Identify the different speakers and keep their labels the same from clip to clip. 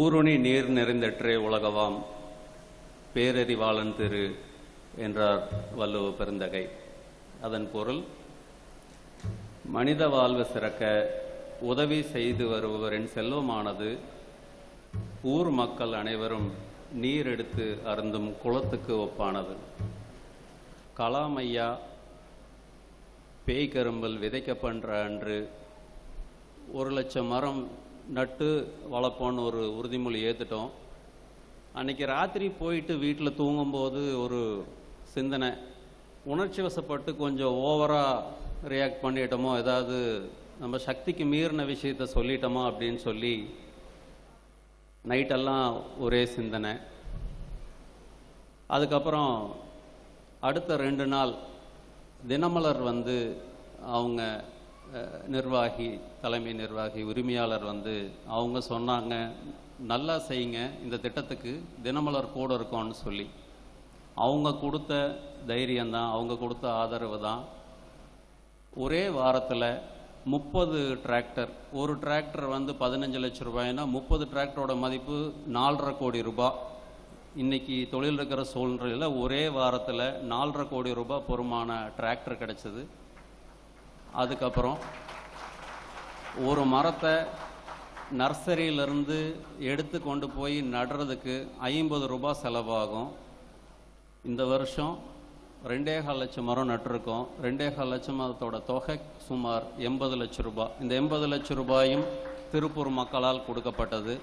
Speaker 1: ஊருணி நீர் நிறைந்தற்றே உலகவாம் பேரறிவாளன் திரு என்றார் வல்லுவ பெருந்தகை அதன் பொருள் மனித வாழ்வு சிறக்க உதவி செய்து வருபவரின் செல்வமானது ஊர் மக்கள் அனைவரும் நீர் எடுத்து அருந்தும் குளத்துக்கு ஒப்பானது கலாமையா பேய்கரும்பல் விதைக்கப்படுற அன்று ஒரு லட்சம் மரம் நட்டு வளர்ப்போன்னு ஒரு உறுதிமொழி ஏற்றுட்டோம் அன்னைக்கு ராத்திரி போயிட்டு வீட்டில் தூங்கும்போது ஒரு சிந்தனை உணர்ச்சி வசப்பட்டு கொஞ்சம் ஓவராக ரியாக்ட் பண்ணிட்டோமோ ஏதாவது நம்ம சக்திக்கு மீறின விஷயத்த சொல்லிட்டோமா அப்படின்னு சொல்லி நைட்டெல்லாம் ஒரே சிந்தனை அதுக்கப்புறம் அடுத்த ரெண்டு நாள் தினமலர் வந்து அவங்க நிர்வாகி தலைமை நிர்வாகி உரிமையாளர் வந்து அவங்க சொன்னாங்க நல்லா செய்யுங்க இந்த திட்டத்துக்கு தினமலர் கூட இருக்கோன்னு சொல்லி அவங்க கொடுத்த தைரியம்தான் அவங்க கொடுத்த ஆதரவு தான் ஒரே வாரத்தில் முப்பது டிராக்டர் ஒரு டிராக்டர் வந்து பதினஞ்சு லட்ச ரூபாய்னா முப்பது டிராக்டரோட மதிப்பு நாலரை கோடி ரூபாய் இன்னைக்கு தொழில் இருக்கிற சூழ்நிலையில் ஒரே வாரத்தில் நாலரை கோடி ரூபாய் பொறுமான டிராக்டர் கிடச்சிது அதுக்கப்புறம் ஒரு மரத்தை நர்சரியிலிருந்து எடுத்து கொண்டு போய் நடுறதுக்கு ஐம்பது ரூபாய் செலவாகும் இந்த வருஷம் ரெண்டே கால் லட்சம் மரம் நட்டிருக்கோம் ரெண்டே கால் லட்சம் அதோட தொகை சுமார் எண்பது லட்சம் ரூபாய் இந்த எண்பது லட்சம் ரூபாயும் திருப்பூர் மக்களால் கொடுக்கப்பட்டது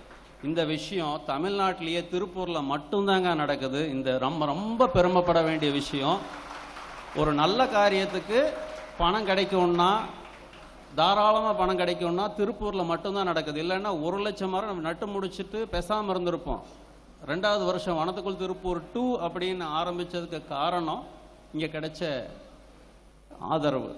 Speaker 1: இந்த விஷயம் தமிழ்நாட்டிலேயே திருப்பூரில் மட்டும்தாங்க நடக்குது இந்த ரொம்ப ரொம்ப பெருமைப்பட வேண்டிய விஷயம் ஒரு நல்ல காரியத்துக்கு பணம் கிடைக்கும்னா தாராளமாக பணம் கிடைக்கும்னா திருப்பூரில் மட்டும்தான் நடக்குது இல்லைன்னா ஒரு லட்சம் மரம் நம்ம நட்டு முடிச்சுட்டு பெசாமல் இருந்திருப்போம் ரெண்டாவது வருஷம் வனத்துக்குள் திருப்பூர் டூ அப்படின்னு ஆரம்பித்ததுக்கு காரணம் இங்கே கிடைச்ச ஆதரவு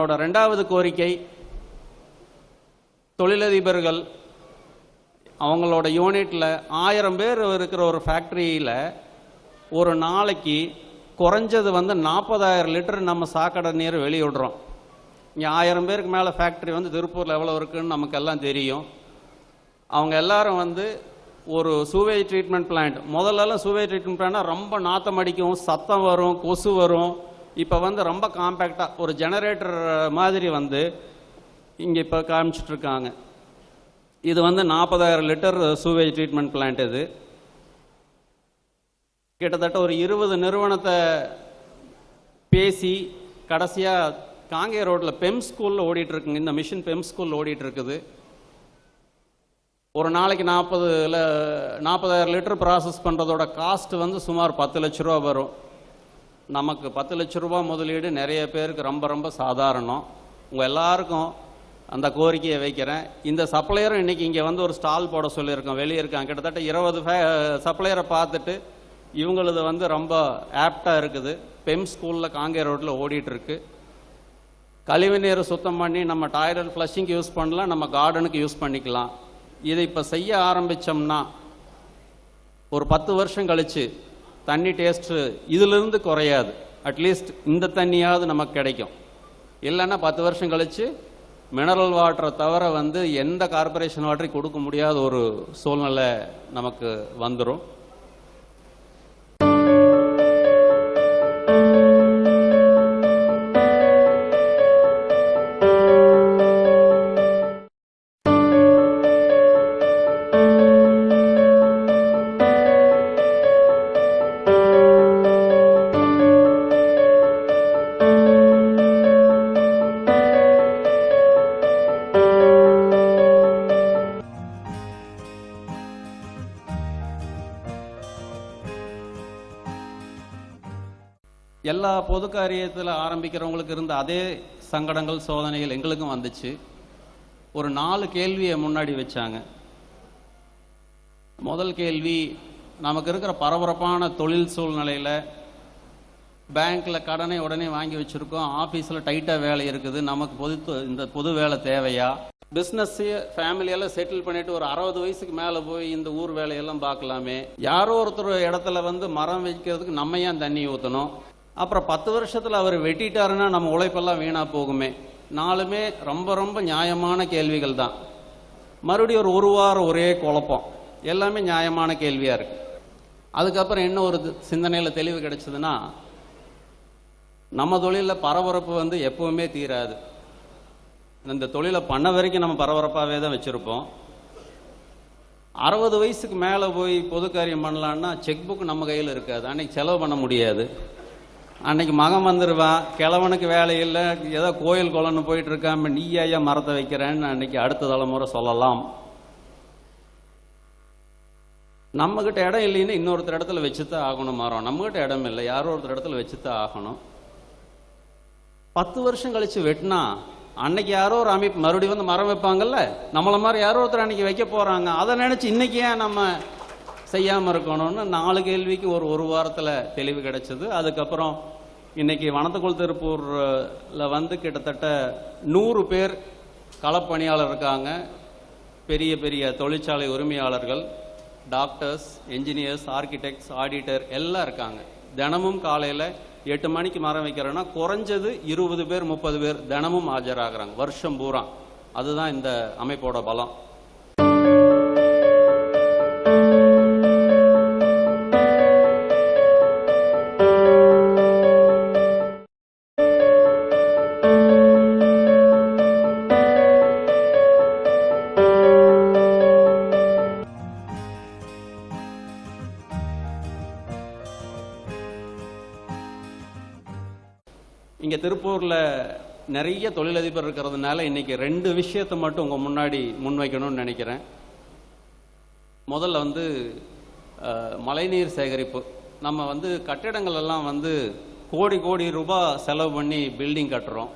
Speaker 1: அவரோட ரெண்டாவது கோரிக்கை தொழிலதிபர்கள் அவங்களோட யூனிட்டில் ஆயிரம் பேர் இருக்கிற ஒரு ஃபேக்ட்ரியில் ஒரு நாளைக்கு குறைஞ்சது வந்து நாற்பதாயிரம் லிட்டர் நம்ம சாக்கடை நீர் வெளியிடுறோம் இங்கே ஆயிரம் பேருக்கு மேலே ஃபேக்ட்ரி வந்து திருப்பூரில் எவ்வளோ இருக்குதுன்னு நமக்கெல்லாம் தெரியும் அவங்க எல்லாரும் வந்து ஒரு சூவேஜ் ட்ரீட்மெண்ட் பிளான்ட் முதல்லலாம் சூவேஜ் ட்ரீட்மெண்ட் பிளான்ட்னா ரொம்ப நாத்தம் அடிக்கும் சத்தம் வரும் கொசு வரும் இப்போ வந்து ரொம்ப காம்பேக்டாக ஒரு ஜெனரேட்டர் மாதிரி வந்து இங்கே இப்போ காமிச்சிட்ருக்காங்க இது வந்து நாற்பதாயிரம் லிட்டர் சூவேஜ் ட்ரீட்மெண்ட் பிளான்ட் இது கிட்டத்தட்ட ஒரு இருபது நிறுவனத்தை பேசி கடைசியாக காங்கே ரோட்டில் பெம் ஸ்கூலில் ஓடிட்டுருக்குங்க இந்த மிஷின் பெம் ஸ்கூலில் ஓடிட்டுருக்குது ஒரு நாளைக்கு நாற்பதுல நாற்பதாயிரம் லிட்டர் ப்ராசஸ் பண்ணுறதோட காஸ்ட் வந்து சுமார் பத்து லட்ச ரூபா வரும் நமக்கு பத்து லட்ச ரூபா முதலீடு நிறைய பேருக்கு ரொம்ப ரொம்ப சாதாரணம் உங்கள் எல்லாருக்கும் அந்த கோரிக்கையை வைக்கிறேன் இந்த சப்ளையரும் இன்றைக்கி இங்கே வந்து ஒரு ஸ்டால் போட சொல்லியிருக்கோம் வெளியே இருக்கான் கிட்டத்தட்ட இருபது ஃபே சப்ளையரை பார்த்துட்டு இவங்களது வந்து ரொம்ப ஆப்டாக இருக்குது பெம் ஸ்கூலில் காங்கே ரோட்டில் ஓடிட்டுருக்கு கழிவு நீரை சுத்தம் பண்ணி நம்ம டாய்லெட் ஃப்ளஷிங்க்கு யூஸ் பண்ணலாம் நம்ம கார்டனுக்கு யூஸ் பண்ணிக்கலாம் இதை இப்போ செய்ய ஆரம்பித்தோம்னா ஒரு பத்து வருஷம் கழித்து தண்ணி டேஸ்ட்டு இதிலிருந்து குறையாது அட்லீஸ்ட் இந்த தண்ணியாவது நமக்கு கிடைக்கும் இல்லைன்னா பத்து வருஷம் கழித்து மினரல் வாட்டரை தவிர வந்து எந்த கார்பரேஷன் வாட்டரையும் கொடுக்க முடியாத ஒரு சூழ்நிலை நமக்கு வந்துடும் பொது காரியத்தில் ஆரம்பிக்கிறவங்களுக்கு இருந்த அதே சங்கடங்கள் சோதனைகள் எங்களுக்கும் வந்துச்சு ஒரு நாலு கேள்வியை முன்னாடி வச்சாங்க முதல் கேள்வி நமக்கு இருக்கிற பரபரப்பான தொழில் சூழ்நிலையில் பேங்க்கில் கடனை உடனே வாங்கி வச்சுருக்கோம் ஆஃபீஸில் டைட்டாக வேலை இருக்குது நமக்கு பொது இந்த பொது வேலை தேவையா பிஸ்னஸ்ஸு ஃபேமிலியெல்லாம் செட்டில் பண்ணிட்டு ஒரு அறுபது வயசுக்கு மேலே போய் இந்த ஊர் வேலையெல்லாம் பார்க்கலாமே யாரோ ஒருத்தர் இடத்துல வந்து மரம் வைக்கிறதுக்கு நம்ம ஏன் தண்ணி ஊற்றணும் அப்புறம் பத்து வருஷத்தில் அவர் வெட்டிட்டாருன்னா நம்ம உழைப்பெல்லாம் வீணாக போகுமே நாலுமே ரொம்ப ரொம்ப நியாயமான கேள்விகள் தான் மறுபடியும் ஒரு ஒரு வாரம் ஒரே குழப்பம் எல்லாமே நியாயமான கேள்வியாக இருக்குது அதுக்கப்புறம் என்ன ஒரு சிந்தனையில் தெளிவு கிடைச்சதுன்னா நம்ம தொழிலில் பரபரப்பு வந்து எப்பவுமே தீராது இந்த தொழிலை பண்ண வரைக்கும் நம்ம பரபரப்பாகவே தான் வச்சுருப்போம் அறுபது வயசுக்கு மேலே போய் பொது காரியம் பண்ணலான்னா செக் புக் நம்ம கையில் இருக்காது அன்னைக்கு செலவு பண்ண முடியாது அன்னைக்கு மகன் வந்துடுவா கிழவனுக்கு வேலை இல்லை ஏதோ கோயில் குளம்னு போயிட்டு இருக்காம நீ ஐயா மரத்தை வைக்கிறேன்னு அன்னைக்கு அடுத்த தலைமுறை சொல்லலாம் நம்மக்கிட்ட இடம் இல்லைன்னு இன்னொருத்தர் இடத்துல வச்சுத்தான் ஆகணும் மரம் கிட்ட இடம் இல்லை யாரோ ஒருத்தர் இடத்துல வச்சுத்தான் ஆகணும் பத்து வருஷம் கழிச்சு வெட்டினா அன்னைக்கு யாரோ ஒரு அமைப்பு மறுபடியும் வந்து மரம் வைப்பாங்கல்ல நம்மளை மாதிரி யாரோ ஒருத்தர் அன்னைக்கு வைக்க போறாங்க அதை நினைச்சு இன்னைக்கு ஏன் நம்ம செய்யாமல் இருக்கணும்னு நாலு கேள்விக்கு ஒரு ஒரு வாரத்தில் தெளிவு கிடைச்சது அதுக்கப்புறம் இன்னைக்கு வனத்துக்குள் திருப்பூரில் வந்து கிட்டத்தட்ட நூறு பேர் களப்பணியாளர் இருக்காங்க பெரிய பெரிய தொழிற்சாலை உரிமையாளர்கள் டாக்டர்ஸ் என்ஜினியர்ஸ் ஆர்கிடெக்ட்ஸ் ஆடிட்டர் எல்லாம் இருக்காங்க தினமும் காலையில் எட்டு மணிக்கு மரம் வைக்கிறோன்னா குறைஞ்சது இருபது பேர் முப்பது பேர் தினமும் ஆஜராகிறாங்க வருஷம் பூரா அதுதான் இந்த அமைப்போட பலம் இங்கே திருப்பூரில் நிறைய தொழிலதிபர் இருக்கிறதுனால இன்னைக்கு ரெண்டு விஷயத்தை மட்டும் உங்கள் முன்னாடி முன்வைக்கணும்னு நினைக்கிறேன் முதல்ல வந்து மழைநீர் சேகரிப்பு நம்ம வந்து கட்டிடங்கள் எல்லாம் வந்து கோடி கோடி ரூபாய் செலவு பண்ணி பில்டிங் கட்டுறோம்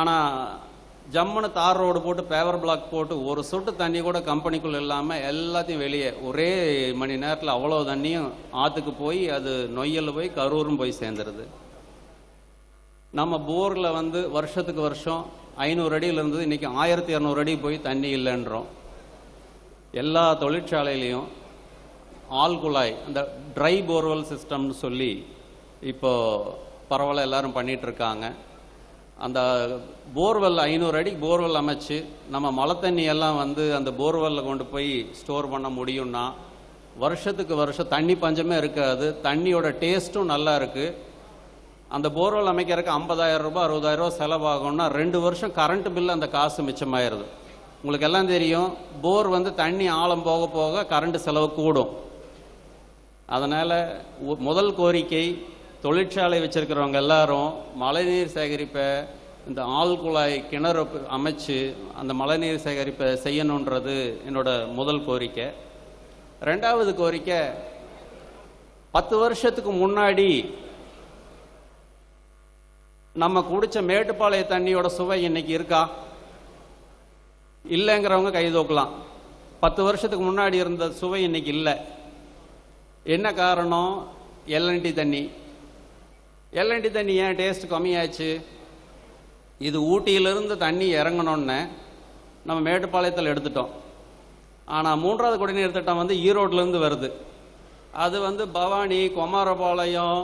Speaker 1: ஆனால் ஜம்முன்னு தார் ரோடு போட்டு பேவர் பிளாக் போட்டு ஒரு சொட்டு தண்ணி கூட கம்பெனிக்குள்ளே இல்லாமல் எல்லாத்தையும் வெளியே ஒரே மணி நேரத்தில் அவ்வளோ தண்ணியும் ஆற்றுக்கு போய் அது நொய்யல் போய் கரூரும் போய் சேர்ந்துருது நம்ம போரில் வந்து வருஷத்துக்கு வருஷம் ஐநூறு அடியில் இருந்தது இன்றைக்கி ஆயிரத்தி இரநூறு அடி போய் தண்ணி இல்லைன்றோம் எல்லா தொழிற்சாலையிலையும் ஆள் குழாய் அந்த ட்ரை போர்வெல் சிஸ்டம்னு சொல்லி இப்போது பரவாயில்ல எல்லாரும் பண்ணிகிட்ருக்காங்க அந்த போர்வெல் ஐநூறு அடி போர்வெல் அமைச்சு நம்ம மழை தண்ணி எல்லாம் வந்து அந்த போர்வெல்லில் கொண்டு போய் ஸ்டோர் பண்ண முடியும்னா வருஷத்துக்கு வருஷம் தண்ணி பஞ்சமே இருக்காது தண்ணியோட டேஸ்ட்டும் நல்லா இருக்குது அந்த போர்வெல் அமைக்கிறதுக்கு ஐம்பதாயிரம் ரூபாய் அறுபதாயிரம் ரூபா செலவாகணும்னா ரெண்டு வருஷம் கரண்ட் பில்லு அந்த காசு மிச்சமாயிருது உங்களுக்கு எல்லாம் தெரியும் போர் வந்து தண்ணி ஆழம் போக போக கரண்ட் செலவு கூடும் அதனால் முதல் கோரிக்கை தொழிற்சாலை வச்சுருக்கிறவங்க எல்லாரும் மழைநீர் சேகரிப்பை இந்த ஆள் குழாய் கிணறு அமைச்சு அந்த மழைநீர் சேகரிப்பை செய்யணுன்றது என்னோட முதல் கோரிக்கை ரெண்டாவது கோரிக்கை பத்து வருஷத்துக்கு முன்னாடி நம்ம குடிச்ச மேட்டுப்பாளைய தண்ணியோட சுவை இன்னைக்கு இருக்கா இல்லைங்கிறவங்க கை தோக்கலாம் பத்து வருஷத்துக்கு முன்னாடி இருந்த சுவை இன்னைக்கு இல்லை என்ன காரணம் எல்என்டி தண்ணி எல்என்டி தண்ணி ஏன் டேஸ்ட் கம்மியாச்சு இது ஊட்டியிலிருந்து தண்ணி இறங்கணுன்னு நம்ம மேட்டுப்பாளையத்தில் எடுத்துட்டோம் ஆனால் மூன்றாவது குடிநீர் திட்டம் வந்து ஈரோட்லேருந்து வருது அது வந்து பவானி குமாரபாளையம்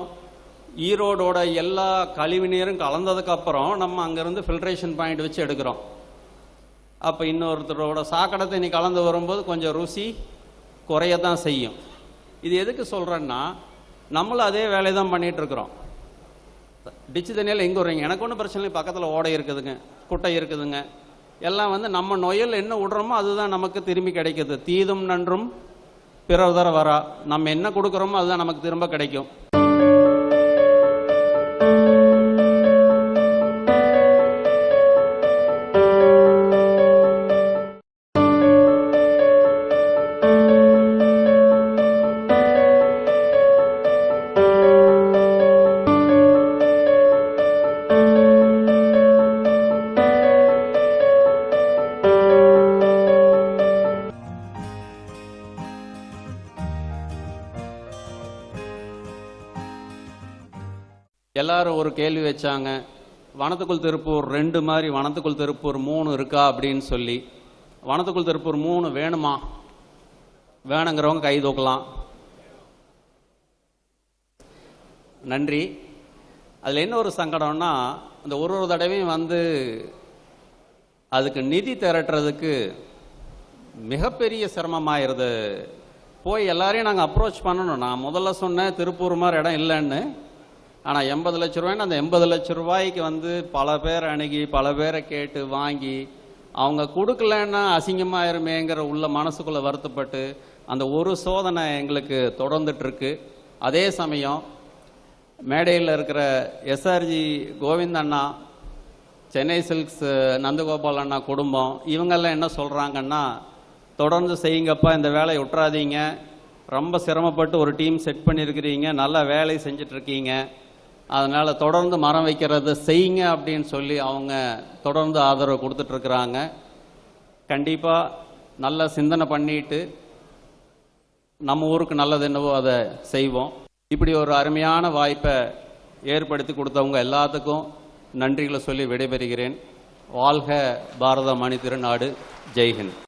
Speaker 1: ஈரோடோட எல்லா கழிவு நீரும் கலந்ததுக்கப்புறம் நம்ம அங்கேருந்து ஃபில்ட்ரேஷன் பாயிண்ட் வச்சு எடுக்கிறோம் அப்போ இன்னொருத்தரோட சாக்கடை தண்ணி கலந்து வரும்போது கொஞ்சம் ருசி குறைய தான் செய்யும் இது எதுக்கு சொல்கிறேன்னா நம்மளும் அதே வேலையை தான் பண்ணிகிட்ருக்குறோம் டிச்சு தண்ணியில் எங்கே வர்றீங்க எனக்கு ஒன்றும் பிரச்சனை இல்லை பக்கத்தில் ஓடை இருக்குதுங்க குட்டை இருக்குதுங்க எல்லாம் வந்து நம்ம நொயல் என்ன விடுறோமோ அதுதான் நமக்கு திரும்பி கிடைக்கிது தீதும் நன்றும் பிறர் தர வரா நம்ம என்ன கொடுக்குறோமோ அதுதான் நமக்கு திரும்ப கிடைக்கும் ஒரு கேள்வி வச்சாங்க வனத்துக்குள் திருப்பூர் ரெண்டு மாதிரி வனத்துக்குள் திருப்பூர் மூணு இருக்கா அப்படின்னு சொல்லி வனத்துக்குள் திருப்பூர் மூணு வேணுமா வேணுங்கிறவங்க கை தூக்கலாம் நன்றி அதில் என்ன ஒரு சங்கடம்னா அந்த ஒரு ஒரு தடவையும் வந்து அதுக்கு நிதி திரட்டுறதுக்கு மிகப்பெரிய சிரமமாயிருது போய் எல்லாரையும் நாங்கள் அப்ரோச் பண்ணணும் நான் முதல்ல சொன்னேன் திருப்பூர் மாதிரி இடம் இல்லைன்னு ஆனால் எண்பது லட்ச ரூபாய்னு அந்த எண்பது லட்ச ரூபாய்க்கு வந்து பல பேர் அணுகி பல பேரை கேட்டு வாங்கி அவங்க கொடுக்கலன்னா அசிங்கமாயிருமேங்கிற உள்ள மனசுக்குள்ளே வருத்தப்பட்டு அந்த ஒரு சோதனை எங்களுக்கு தொடர்ந்துட்டுருக்கு அதே சமயம் மேடையில் இருக்கிற எஸ்ஆர்ஜி கோவிந்த் அண்ணா சென்னை சில்க்ஸ் நந்தகோபால் அண்ணா குடும்பம் இவங்கெல்லாம் என்ன சொல்கிறாங்கன்னா தொடர்ந்து செய்யுங்கப்பா இந்த வேலையை விட்டுறாதீங்க ரொம்ப சிரமப்பட்டு ஒரு டீம் செட் பண்ணியிருக்கிறீங்க நல்லா வேலை செஞ்சிட்ருக்கீங்க அதனால் தொடர்ந்து மரம் வைக்கிறத செய்யுங்க அப்படின்னு சொல்லி அவங்க தொடர்ந்து ஆதரவு கொடுத்துட்ருக்குறாங்க கண்டிப்பாக நல்ல சிந்தனை பண்ணிட்டு நம்ம ஊருக்கு நல்லது என்னவோ அதை செய்வோம் இப்படி ஒரு அருமையான வாய்ப்பை ஏற்படுத்தி கொடுத்தவங்க எல்லாத்துக்கும் நன்றிகளை சொல்லி விடைபெறுகிறேன் வாழ்க பாரத மணி திருநாடு ஜெய்ஹிந்த்